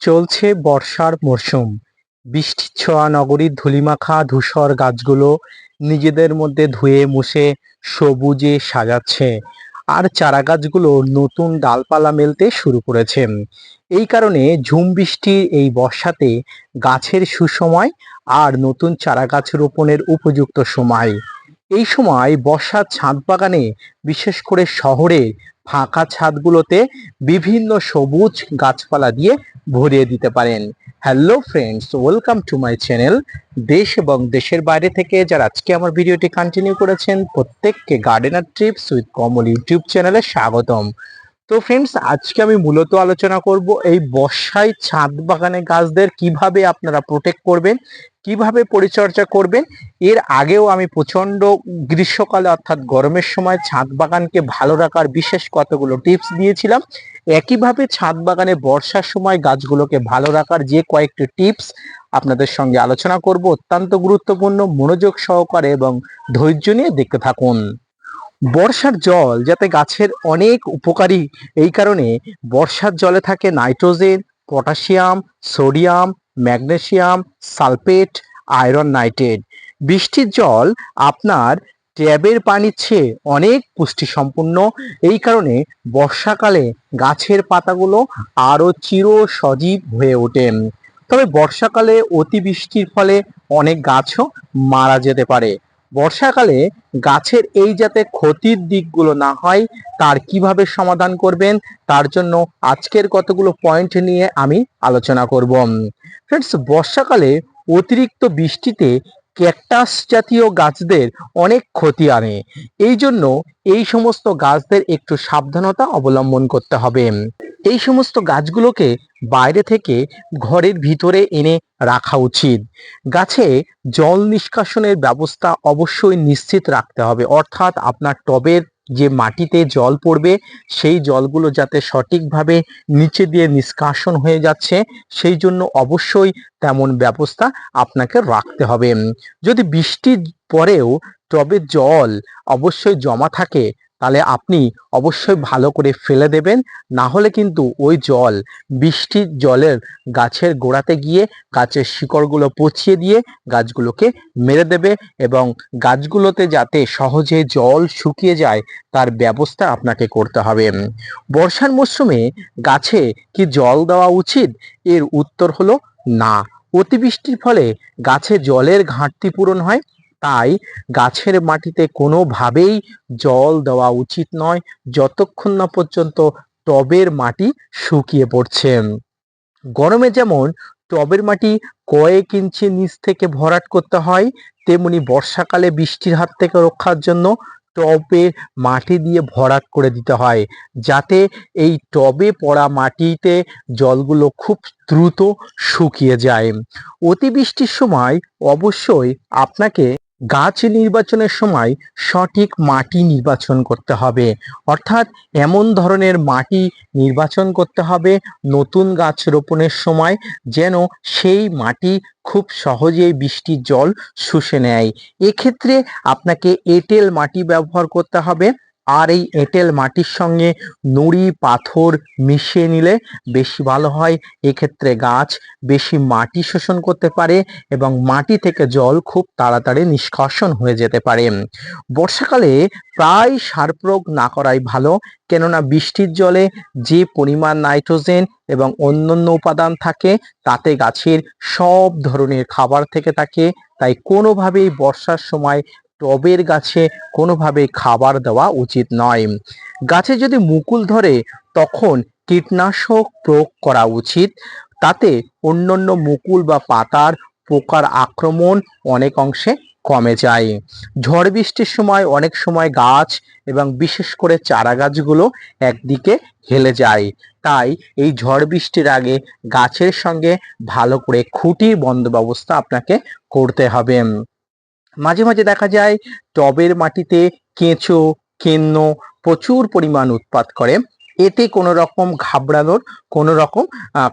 চলছে বর্ষার মরশুম। বৃষ্টির ছোঁয়া নগরীর ধুলিমাখা ধূসর গাছগুলো নিজেদের মধ্যে ধুয়ে মুছে সবুজে সাজাচ্ছে। আর চারা গাছগুলো নতুন ডালপালা মেলতে শুরু করেছে। এই কারণে ঝুম বৃষ্টির এই বর্ষাতে গাছের সুসময় আর নতুন চারা গাছ রোপণের উপযুক্ত সময়। এই সময় বর্ষার ছাদ বাগানে, বিশেষ করে শহরে, ফাঁকা ছাদগুলোতে বিভিন্ন সবুজ গাছপালা দিয়ে ভরিয়ে দিতে পারেন। Hello friends welcome to my channel দেশ এবং দেশের বাইরে থেকে যারা আজকে আমার ভিডিওটি কন্টিনিউ করেছেন, প্রত্যেককে gardener trips with Kamal YouTube চ্যানেলে স্বাগতম। তো ফ্রেন্ডস আজকে আমি মূলত আলোচনা করব এই বর্ষায় ছাদ বাগানে গাছদের কীভাবে আপনারা প্রোটেক্ট করবেন কীভাবে পরিচর্যা করবেন? এর আগেও আমি প্রচণ্ড গ্রীষ্মকালে অর্থাৎ গরমের সময় ছাদ বাগানকে ভালো রাখার বিশেষ কতগুলো টিপস দিয়েছিলাম। একইভাবে ছাদ বাগানে বর্ষার সময় গাছগুলোকে ভালো রাখার যে কয়েকটি টিপস আপনাদের সঙ্গে আলোচনা করব, অত্যন্ত গুরুত্বপূর্ণ, মনোযোগ সহকারে এবং ধৈর্য নিয়ে দেখতে থাকুন। বর্ষার জল যাতে গাছের অনেক উপকারী, এই কারণে বর্ষার জলে থাকে nitrogen, potassium, sodium magnesium sulphate, iron nitrate. বৃষ্টির জল আপনার ট্যাবের পানির চেয়ে অনেক পুষ্টিসম্পন্ন। এই কারণে বর্ষাকালে গাছের পাতাগুলো আরও চির সজীব হয়ে ওঠেন তবে বর্ষাকালে অতিবৃষ্টির ফলে অনেক গাছও মারা যেতে পারে। বর্ষাকালে গাছের এই যাতে ক্ষতির দিকগুলো না হয়, তার কীভাবে সমাধান করবেন, তার জন্য আজকের কতগুলো পয়েন্ট নিয়ে আমি আলোচনা করব। ফ্রেন্ডস বর্ষাকালে অতিরিক্ত বৃষ্টিতে ক্যাকটাস জাতীয় গাছদের অনেক ক্ষতি আনে। এই জন্য এই সমস্ত গাছদের একটু সাবধানতা অবলম্বন করতে হবে। এই সমস্ত গাছগুলোকে বাইরে থেকে ঘরের ভিতরে এনে রাখা উচিত। গাছে জল নিষ্কাশনের ব্যবস্থা অবশ্যই নিশ্চিত রাখতে হবে। অর্থাৎ আপনার টবের যে মাটিতে জল পড়বে, সেই জলগুলো যাতে সঠিকভাবে নিচে দিয়ে নিষ্কাশন হয়ে যাচ্ছে, সেই জন্য অবশ্যই তেমন ব্যবস্থা আপনাকে রাখতে হবে। যদি বৃষ্টির পরেও টবে জল অবশ্যই জমা থাকে তাহলে আপনি অবশ্যই ভালো করে ফেলে দেবেন। না হলে কিন্তু ওই জল, বৃষ্টির জলের গাছের গোড়াতে গিয়ে গাছের শিকড়গুলো পচিয়ে দিয়ে গাছগুলোকে মেরে দেবে এবং গাছগুলোতে যাতে সহজে জল শুকিয়ে যায়, তার ব্যবস্থা আপনাকে করতে হবে। বর্ষার মরশুমে গাছে কি জল দেওয়া উচিত? এর উত্তর হলো না। অতিবৃষ্টির ফলে গাছে জলের ঘাটতি পূরণ হয়। তাই গাছের মাটিতে কোনোভাবেই জল দেওয়া উচিত নয় যতক্ষণ না পর্যন্ত টবের মাটি শুকিয়ে পড়ছে। গরমে যেমন টবের মাটি কয়েক ইঞ্চি নিচ থেকে ভরাট করতে হয়, তেমনি বর্ষাকালে বৃষ্টির হাত থেকে রক্ষার জন্য টবে মাটি দিয়ে ভরাট করে দিতে হয়, যাতে এই টবে পড়া মাটিতে জলগুলো খুব দ্রুত শুকিয়ে যায়। অতিবৃষ্টির সময় অবশ্যই আপনাকে গাছ নির্বাচনের সময় সঠিক মাটি নির্বাচন করতে হবে। অর্থাৎ এমন ধরনের মাটি নির্বাচন করতে হবে নতুন গাছ রোপণের সময় যেন সেই মাটি খুব সহজেই বৃষ্টির জল শুষে নেয়। এক্ষেত্রে আপনাকে এঁটেল মাটি ব্যবহার করতে হবে। আর এই এঁটেল মাটির সঙ্গে নুড়ি, পাথর মিশিয়ে নিলে বেশি ভালো হয়। এক্ষেত্রে গাছ বেশি মাটি শোষণ করতে পারে এবং মাটি থেকে জল খুব তাড়াতাড়ি নিষ্কাশন হয়ে যেতে পারে। বর্ষাকালে প্রায় সার প্রয়োগ না করাই ভালো, কেননা বৃষ্টির জলে যে পরিমাণ নাইট্রোজেন এবং অন্যান্য উপাদান থাকে, তাতে গাছের সব ধরনের খাবার থেকে থাকে। তাই কোনোভাবেই বর্ষার সময় টবের গাছে কোনোভাবে খাবার দেওয়া উচিত নয়। গাছে যদি মুকুল ধরে, তখন কীটনাশক প্রয়োগ করা উচিত। তাতে অন্যান্য মুকুল বা পাতার পোকার আক্রমণ অনেক অংশে কমে যায়। ঝড় বৃষ্টির সময় অনেক সময় গাছ এবং বিশেষ করে চারা গাছগুলো একদিকে হেলে যায়। তাই এই ঝড় বৃষ্টির আগে গাছের সঙ্গে ভালো করে খুঁটির ব্যবস্থা আপনাকে করতে হবে। মাঝে মাঝে দেখা যায় টবের মাটিতে কেঁচো, কেন্ন প্রচুর পরিমাণ উৎপাত করে। এতে কোনো রকম ঘাবড়ানোর কোনো রকম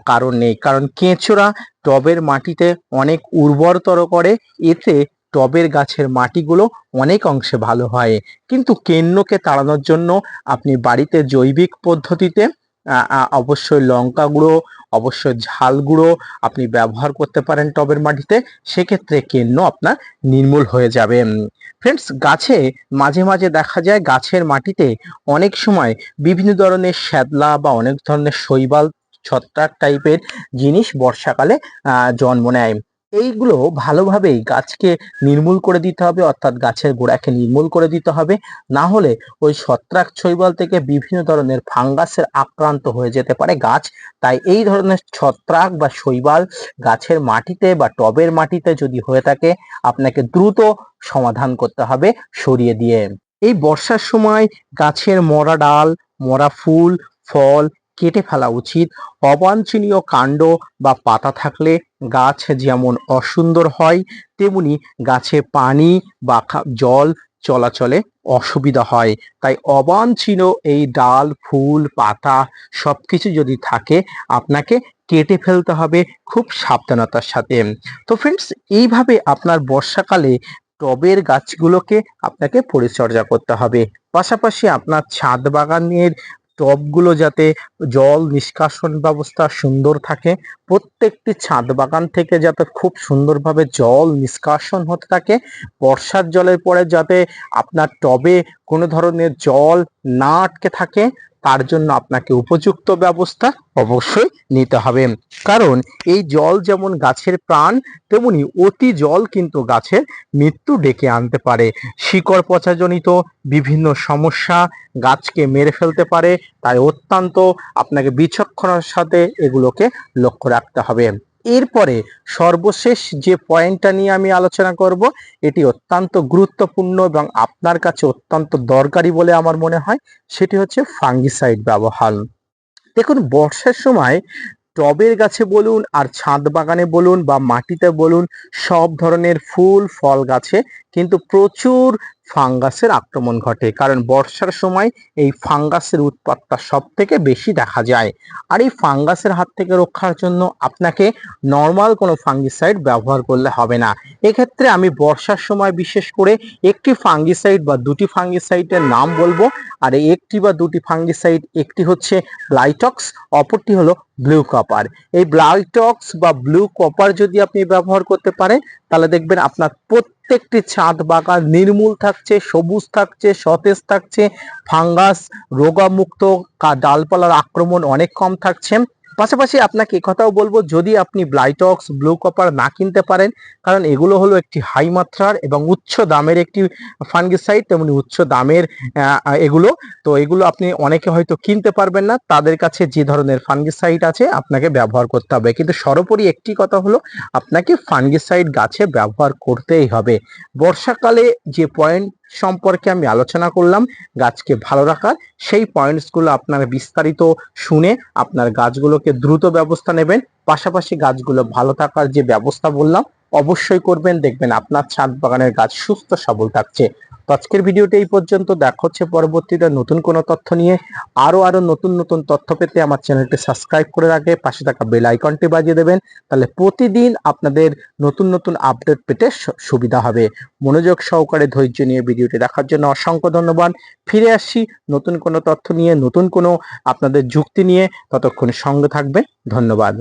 কারণ নেই। কারণ কেঁচোরা টবের মাটিতে অনেক উর্বরতর করে, এতে টবের গাছের মাটিগুলো অনেক অংশে ভালো হয়। কিন্তু কেন্নকে তাড়ানোর জন্য আপনি বাড়িতে জৈবিক পদ্ধতিতে অবশ্যই লঙ্কা গুঁড়ো, অবশ্যই ঝাল গুঁড়ো আপনি ব্যবহার করতে পারেন টবের মাটিতে, সেক্ষেত্রে কেন্ন আপনার নির্মূল হয়ে যাবে। ফ্রেন্ডস গাছে মাঝে মাঝে দেখা যায় গাছের মাটিতে অনেক সময় বিভিন্ন ধরনের শ্যাদলা বা অনেক ধরনের শৈবাল, ছত্রাক টাইপের জিনিস বর্ষাকালে জন্ম নেয়। এইগুলো ভালোভাবেই গাছকে নির্মূল করে দিতে হবে, অর্থাৎ গাছের গোড়াকে নির্মূল করে দিতে হবে। না হলে ওই ছত্রাক শৈবাল থেকে বিভিন্ন ধরনের ফাঙ্গাসের আক্রান্ত হয়ে যেতে পারে গাছ। তাই এই ধরনের ছত্রাক বা শৈবাল গাছের মাটিতে বা টবের মাটিতে যদি হয়ে থাকে, আপনাকে দ্রুত সমাধান করতে হবে সরিয়ে দিয়ে। এই বর্ষার সময় গাছের মরা ডাল, মরা ফুল, ফল কেটে ফেলা উচিত। অবাঞ্ছনীয় কাণ্ড বা পাতা থাকলে গাছ যেমন অসুন্দর হয়, তেমনি গাছে পানি বা জল চলাচলে অসুবিধা হয়। তাই অবাঞ্ছনীয় এই ডাল, ফুল, পাতা সব কিছু যদি থাকে, আপনাকে কেটে ফেলতে হবে খুব সাবধানতার সাথে। তো ফ্রেন্ডস এইভাবে আপনার বর্ষাকালে টবের গাছগুলোকে আপনাকে পরিচর্যা করতে হবে। পাশাপাশি আপনার ছাদ বাগানের টবগুলো যাতে জল নিষ্কাশন ব্যবস্থা সুন্দর থাকে, প্রত্যেকটি ছাদ বাগান থেকে যাতে খুব সুন্দরভাবে জল নিষ্কাশন হতে থাকে, বর্ষার জলের পরে যাতে আপনার টবে কোনো ধরনের জল না আটকে থাকে তার জন্য আপনাকে উপযুক্ত ব্যবস্থা অবশ্যই নিতে হবে। কারণ এই জল যেমন গাছের প্রাণ, তেমনি অতি জল কিন্তু গাছের মৃত্যু ডেকে আনতে পারে। শিকড় পচাজনিত, বিভিন্ন সমস্যা গাছকে মেরে ফেলতে পারে। তাই অত্যন্ত আপনাকে বিচক্ষণার সাথে এগুলোকে লক্ষ্য রাখতে হবে। এরপরে সর্বশেষ যে পয়েন্টটা নিয়ে আমি আলোচনা করব, এটি অত্যন্ত গুরুত্বপূর্ণ এবং আপনার কাছে অত্যন্ত দরকারি বলে আমার মনে হয়, সেটি হচ্ছে ফাঙ্গিসাইড ব্যবহার। দেখুন, বর্ষার সময় টবের গাছে বলুন আর ছাদ বাগানে বলুন বা মাটিতে বলুন, সব ধরনের ফুল, ফল গাছে কিন্তু প্রচুর ফাঙ্গাসের আক্রমণ ঘটে। কারণ বর্ষার সময় এই ফাঙ্গাসের উৎপাতটা সব থেকে বেশি দেখা যায়। আর এই ফাঙ্গাসের হাত থেকে রক্ষার জন্য আপনাকে নর্মাল কোনো ফাঙ্গিসাইড ব্যবহার করলে হবে না। এক্ষেত্রে আমি বর্ষার সময় বিশেষ করে একটি ফাঙ্গিসাইড বা দুটি ফাঙ্গিসাইডের নাম বলব। আর এই একটি বা দুটি ফাঙ্গিসাইড একটি হচ্ছে ব্লাইটক্স অপরটি হলো ব্লু কপার এই ব্লাইটক্স বা ব্লু কপার যদি আপনি ব্যবহার করতে পারেন, তাহলে দেখবেন আপনার প্রত্যেকটি ছাদ বাগান নির্মূল থাকছে, সবুজ থাকছে, সতেজ থাকছে, ফাঙ্গাস, রোগামুক্ত ডালপালার আক্রমণ অনেক কম থাকছে। পাশাপাশি আপনাকে কথাও বলব, যদি আপনি ব্লাইটক্স ব্লু কপার না কিনতে পারেন, কারণ এগুলো হলো একটি হাই মাত্রার এবং উচ্চ দামের একটি ফাঙ্গিসাইড তেমনি উচ্চ দামের এগুলো। তো এগুলো আপনি অনেকে হয়তো কিনতে পারবেন না, তাদের কাছে যে ধরনের ফাঙ্গিসাইড আছে, আপনাকে ব্যবহার করতে হবে। কিন্তু সর্বোপরি একটি কথা হলো, আপনাকে ফাঙ্গিসাইড গাছে ব্যবহার করতেই হবে। বর্ষাকালে যে পয়েন্ট সম্পর্কে আমি আলোচনা করলাম, গাছকে ভালো রাখার। সেই পয়েন্টসগুলো আপনারা বিস্তারিত শুনে আপনার গাছগুলোকে দ্রুত ব্যবস্থা নেবেন। পাশাপাশি গাছগুলো ভালো থাকার যে ব্যবস্থা বললাম অবশ্যই করবেন, দেখবেন আপনার ছাদ বাগানের গাছ সুস্থ, সবল থাকছে। তো আজকের ভিডিওটি এই পর্যন্ত, দেখা হচ্ছে পরবর্তীতে নতুন কোনো তথ্য নিয়ে। আরও আরও নতুন নতুন তথ্য পেতে আমার চ্যানেলটি সাবস্ক্রাইব করে রাখে পাশে থাকা বেল আইকনটি বাজিয়ে দেবেন, তাহলে প্রতিদিন আপনাদের নতুন নতুন আপডেট পেতে সুবিধা হবে। মনোযোগ সহকারে ধৈর্য নিয়ে ভিডিওটি দেখার জন্য অসংখ্য ধন্যবাদ। ফিরে আসছি নতুন কোনো তথ্য নিয়ে, নতুন কোনো আপনাদের যুক্তি নিয়ে, ততক্ষণ সঙ্গে থাকবে ধন্যবাদ।